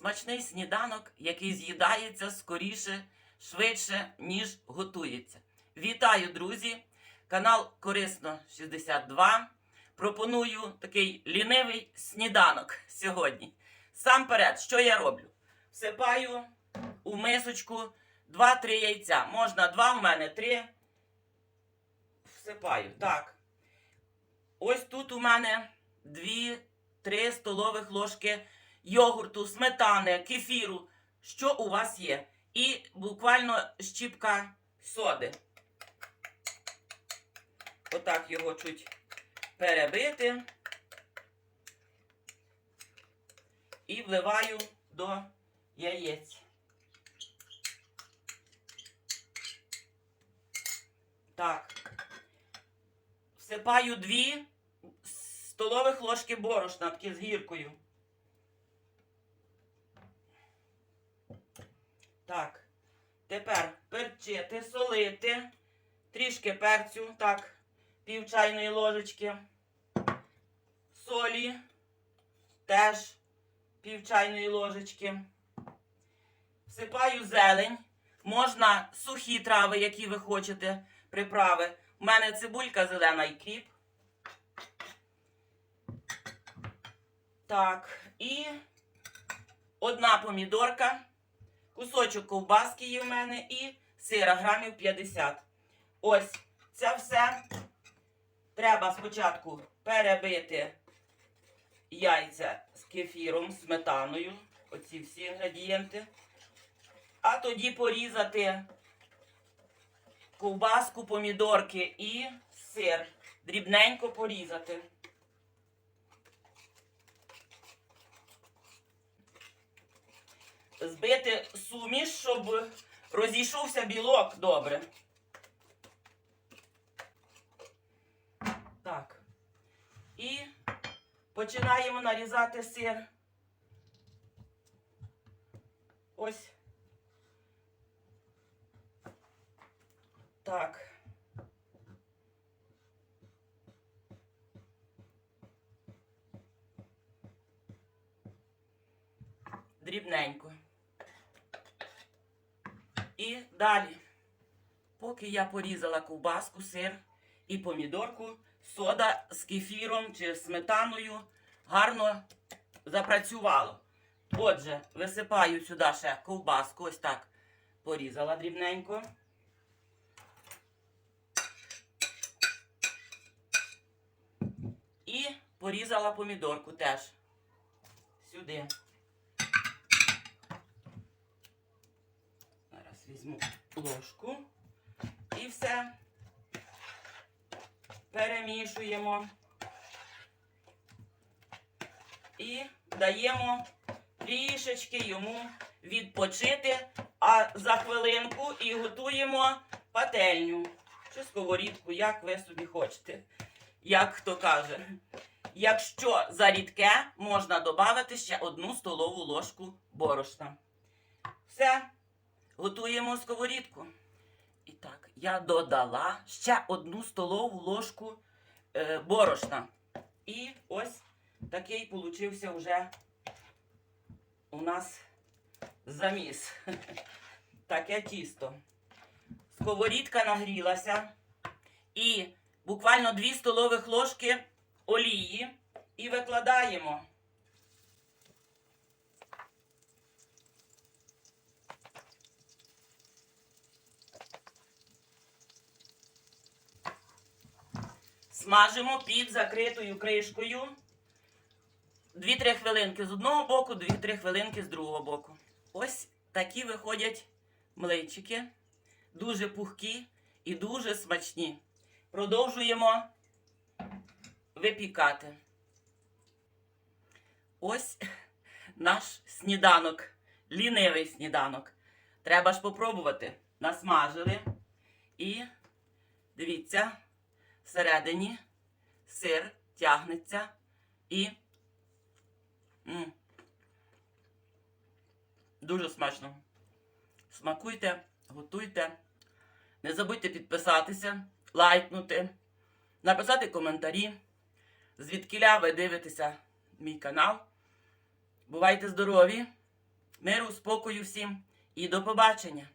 Смачний сніданок, який з'їдається скоріше, швидше, ніж готується. Вітаю, друзі! Канал Корисно 62. Пропоную такий лінивий сніданок сьогодні. Сам перед, що я роблю? Всипаю у мисочку 2-3 яйця. Можна 2, у мене 3. Всипаю. Так. Ось тут у мене 2-3 столових ложки йогурту, сметани, кефіру, що у вас є. І буквально щіпка соди. Отак його чуть перебити. І вливаю до яєць. Так. Всипаю дві столових ложки борошна, такі з гіркою. Так. Тепер перчити, солити, трішки перцю, так, пів чайної ложечки. Солі теж пів чайної ложечки. Всипаю зелень. Можна сухі трави, які ви хочете, приправи. У мене цибулька зелена і кріп. Так, і одна помідорка, кусочок ковбаски є в мене і сира грамів 50. Ось це все треба спочатку перебити яйця з кефіром, сметаною. Оці всі інгредієнти. А тоді порізати ковбаску, помідорки і сир. Дрібненько порізати. Збити суміш, щоб розійшовся білок добре. Так. І починаємо нарізати сир. Ось. Так. Дрібненько. І далі, поки я порізала ковбаску, сир і помідорку, сода з кефіром чи сметаною гарно запрацювало. Отже, висипаю сюди ще ковбаску, ось так порізала дрібненько. І порізала помідорку теж сюди. Візьму ложку і все перемішуємо. І даємо трішечки йому відпочити, а за хвилинку і готуємо пательню чи сковорідку, як ви собі хочете. Як хто каже. Якщо зарідке, можна додати ще одну столову ложку борошна. Все, готуємо сковорідку. І так, я додала ще одну столову ложку е, борошна. І ось такий получився вже у нас заміс. Таке тісто. Сковорідка нагрілася. І буквально 2 столових ложки олії і викладаємо. Смажимо під закритою кришкою. 2-3 хвилинки з одного боку, 2-3 хвилинки з другого боку. Ось такі виходять млинчики. Дуже пухкі і дуже смачні. Продовжуємо випікати. Ось наш сніданок, лінивий сніданок. Треба ж попробувати. Насмажили. І дивіться, всередині сир тягнеться і м, дуже смачно. Смакуйте, готуйте. Не забудьте підписатися, лайкнути, написати коментарі, звідкиля ви дивитеся мій канал. Бувайте здорові! Миру, спокою всім і до побачення!